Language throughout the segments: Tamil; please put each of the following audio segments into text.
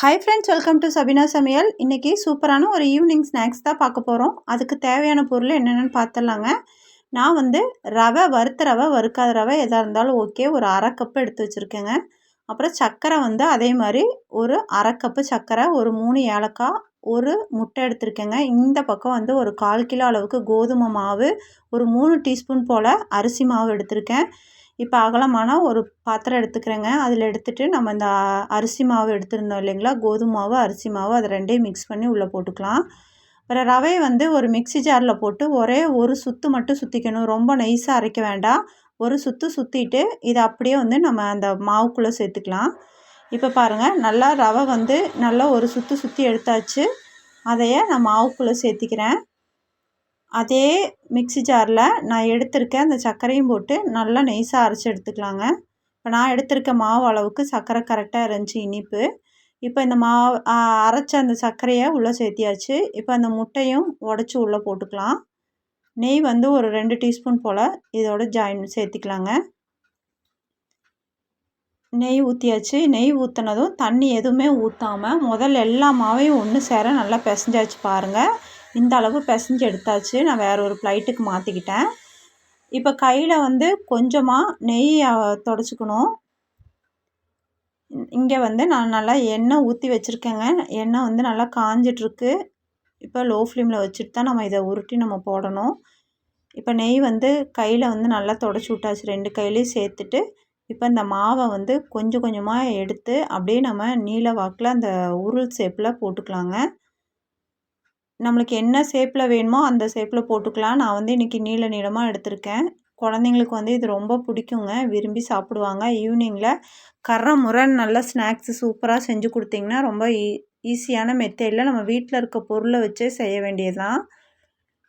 Hi friends welcome to Sabina சமையல் இன்றைக்கி சூப்பரான ஒரு ஈவினிங் ஸ்நாக்ஸ் தான் பார்க்க போகிறோம் அதுக்கு தேவையான பொருள் என்னென்னு பார்த்துடலாங்க. நான் வந்து ரவை வறுத்த ரவை வறுக்காத ரவை எதாக இருந்தாலும் ஓகே ஒரு அரை கப்பு எடுத்து வச்சுருக்கேங்க. அப்புறம் சர்க்கரை வந்து அதே மாதிரி ஒரு அரை கப்பு சர்க்கரை ஒரு மூணு ஏலக்காய் ஒரு முட்டை எடுத்திருக்கேங்க. இந்த பக்கம் வந்து ஒரு கால் கிலோ அளவுக்கு கோதுமை மாவு ஒரு மூணு டீஸ்பூன் போல் அரிசி மாவு எடுத்திருக்கேன். இப்போ அகலமான ஒரு பாத்திரம் எடுத்துக்கிறேங்க. அதில் எடுத்துகிட்டு நம்ம இந்த அரிசி மாவு எடுத்துருந்தோம் இல்லைங்களா? கோதுமை மாவு அரிசி மாவு அதை ரெண்டையும் மிக்ஸ் பண்ணி உள்ளே போட்டுக்கலாம். அப்புறம் ரவையை வந்து ஒரு மிக்சி ஜாரில் போட்டு ஒரே ஒரு சுற்று மட்டும் சுற்றிக்கணும் ரொம்ப நைஸாக அரைக்க வேண்டாம். ஒரு சுற்று சுற்றிட்டு இதை அப்படியே வந்து நம்ம அந்த மாவுக்குள்ளே சேர்த்துக்கலாம். இப்போ பாருங்கள் நல்லா ரவை வந்து நல்லா ஒரு சுற்று சுற்றி எடுத்தாச்சு. அதையே நான் மாவுக்குள்ளே சேர்த்திக்கிறேன். அதே மிக்சி ஜாரில் நான் எடுத்திருக்க அந்த சர்க்கரையும் போட்டு நல்லா நெய்ஸாக அரைச்சி எடுத்துக்கலாங்க. இப்போ நான் எடுத்திருக்க மாவு அளவுக்கு சர்க்கரை கரெக்டாக இருந்துச்சு இனிப்பு. இப்போ இந்த மாவு அரைச்ச அந்த சர்க்கரையை உள்ளே சேர்த்தியாச்சு. இப்போ அந்த முட்டையும் உடச்சி உள்ளே போட்டுக்கலாம். நெய் வந்து ஒரு ரெண்டு டீஸ்பூன் போல் இதோட ஜாயின் சேர்த்திக்கலாங்க. நெய் ஊற்றியாச்சு நெய் ஊற்றினதும் தண்ணி எதுவுமே ஊற்றாமல் முதல்ல எல்லா மாவையும் ஒன்று சேர நல்லா பிசைஞ்சாச்சு பாருங்கள் இந்த அளவு பிசைஞ்சு எடுத்தாச்சு. நான் வேறு ஒரு ப்ளைட்டுக்கு மாற்றிக்கிட்டேன் இப்போ கையில் வந்து கொஞ்சமாக நெய் தொடச்சிக்கணும். இங்கே வந்து நான் நல்லா எண்ணெய் ஊற்றி வச்சுருக்கேங்க. எண்ணெய் வந்து நல்லா காஞ்சிட்ருக்கு. இப்போ லோ ஃப்ளேமில் வச்சுட்டு தான் நம்ம இதை உருட்டி நம்ம போடணும். இப்போ நெய் வந்து கையில் வந்து நல்லா தொடச்சி விட்டாச்சு. ரெண்டு கையிலையும் சேர்த்துட்டு இப்போ இந்த மாவை வந்து கொஞ்சம் கொஞ்சமாக எடுத்து அப்படியே நம்ம நீல வாக்கில் அந்த உருள் ஷேப்பில் போட்டுக்கலாங்க. நம்மளுக்கு என்ன ஷேப்பில் வேணுமோ அந்த ஷேப்பில் போட்டுக்கலாம். நான் வந்து இன்றைக்கி நீள நீளமாக எடுத்திருக்கேன். குழந்தைங்களுக்கு வந்து இது ரொம்ப பிடிக்குங்க. விரும்பி சாப்பிடுவாங்க. ஈவினிங்கில் கரை முரண் நல்ல ஸ்நாக்ஸு சூப்பராக செஞ்சு கொடுத்திங்கன்னா ரொம்ப e-, ஈ ஈஸியான மெத்தேடில் நம்ம வீட்டில் இருக்க பொருளை வச்சே செய்ய வேண்டியது தான்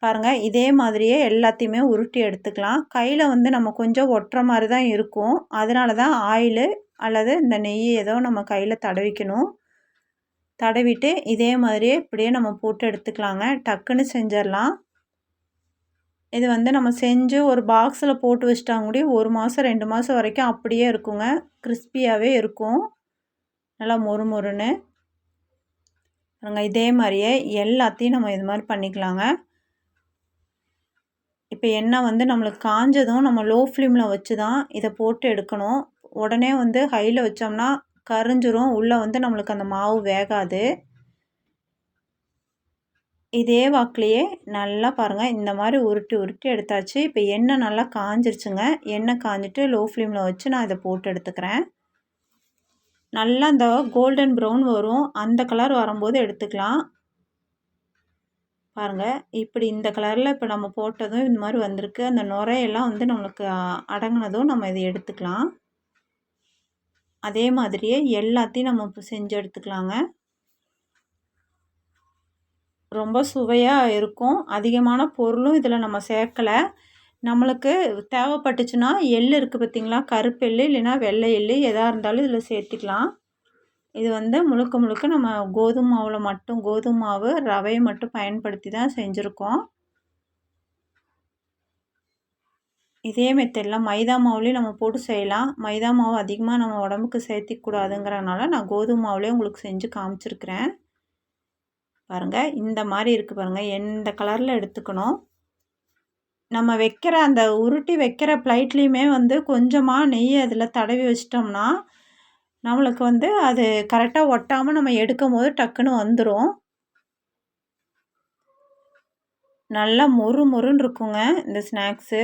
பாருங்கள் இதே மாதிரியே எல்லாத்தையுமே உருட்டி எடுத்துக்கலாம். கையில் வந்து நம்ம கொஞ்சம் ஒட்டுற மாதிரி தான் இருக்கும். அதனால தான் ஆயிலு அல்லது இந்த நெய் ஏதோ நம்ம கையில் தடவிக்கணும். தடவிட்டு இதே மாதிரியே இப்படியே நம்ம போட்டு எடுத்துக்கலாங்க. டக்குன்னு செஞ்சிடலாம். இது வந்து நம்ம செஞ்சு ஒரு பாக்ஸில் போட்டு வச்சிட்டாங்க கூட ஒரு மாதம் ரெண்டு மாதம் வரைக்கும் அப்படியே இருக்குங்க. கிறிஸ்பியாகவே இருக்கும். நல்லா மொறு மொறுன்னு. இதே மாதிரியே எல்லாத்தையும் நம்ம இது மாதிரி பண்ணிக்கலாங்க. இப்போ எண்ணெய் வந்து நம்மளுக்கு காஞ்சதும் நம்ம லோ ஃப்ளேமில் வச்சு தான் இதை போட்டு எடுக்கணும். உடனே வந்து ஹையில் வச்சோம்னா கரைஞ்சிரும். உள்ளே வந்து நம்மளுக்கு அந்த மாவு வேகாது. இதே வாக்குலேயே நல்லா பாருங்கள் இந்த மாதிரி உருட்டி உருட்டி எடுத்தாச்சு. இப்போ எண்ணெய் நல்லா காஞ்சிருச்சுங்க. எண்ணெய் காஞ்சிட்டு லோ ஃப்ளேமில் வச்சு நான் இதை போட்டு எடுத்துக்கிறேன். நல்லா இந்த கோல்டன் ப்ரௌன் வரும். அந்த கலர் வரும்போது எடுத்துக்கலாம். பாருங்கள் இப்படி இந்த கலரில் இப்போ நம்ம போட்டதும் இந்த மாதிரி வந்திருக்கு. அந்த நுரையெல்லாம் வந்து நம்மளுக்கு அடங்கினதும் நம்ம இதை எடுத்துக்கலாம். அதே மாதிரியே எல்லாத்தையும் நம்ம இப்போ செஞ்சு எடுத்துக்கலாங்க. ரொம்ப சுவையாக இருக்கும். அதிகமான பொருளும் இதில் நம்ம சேர்க்கலை. நம்மளுக்கு தேவைப்பட்டுச்சுன்னா எள் இருக்குது பார்த்திங்களா கருப்பு எள் இல்லைன்னா வெள்ளை எள் எதாக இருந்தாலும் இதில் சேர்த்துக்கலாம். இது வந்து முழுக்க முழுக்க நம்ம கோதுமை மாவில் மட்டும் கோதுமை மாவு ரவையை மட்டும் பயன்படுத்தி தான் செஞ்சுருக்கோம். இதே மெத்தடில் மைதா மாவுலேயும் நம்ம போட்டு செய்யலாம். மைதா மாவு அதிகமாக நம்ம உடம்புக்கு சேர்த்திக்கூடாதுங்கிறனால நான் கோதுமை மாவுலேயே உங்களுக்கு செஞ்சு காமிச்சிருக்கிறேன். பாருங்கள் இந்த மாதிரி இருக்குது பாருங்கள் எந்த கலரில் எடுத்துக்கணும்? நம்ம வைக்கிற அந்த உருட்டி வைக்கிற ப்ளைட்லேயுமே வந்து கொஞ்சமாக நெய் அதில் தடவி வச்சிட்டோம்னா நம்மளுக்கு வந்து அது கரெக்டாக ஒட்டாமல் நம்ம எடுக்கும் போது டக்குன்னு வந்துடும் நல்லா மொறு மொறுன்னு இருக்குங்க இந்த ஸ்நாக்ஸு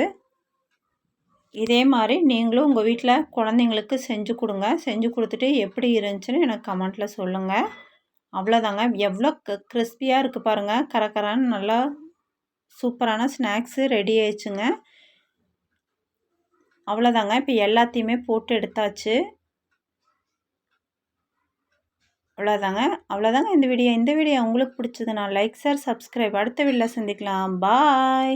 இதே மாதிரி நீங்களும் உங்கள் வீட்டில் குழந்தைங்களுக்கு செஞ்சு கொடுங்க. செஞ்சு கொடுத்துட்டு எப்படி இருந்துச்சுன்னு எனக்கு கமெண்ட்டில் சொல்லுங்கள் அவ்வளோதாங்க எவ்வளோ கிறிஸ்பியாக இருக்குது பாருங்கள் கரக்கரான்னு நல்லா சூப்பரான ஸ்நாக்ஸு ரெடி ஆயிடுச்சுங்க. அவ்வளோதாங்க இப்போ எல்லாத்தையுமே போட்டு எடுத்தாச்சு. அவ்வளோதாங்க அவ்வளோதாங்க இந்த வீடியோ இந்த வீடியோ உங்களுக்கு பிடிச்சதுன்னா லைக் சார் சப்ஸ்கிரைப் அடுத்த வீடியோவில் சந்திக்கலாம். பாய்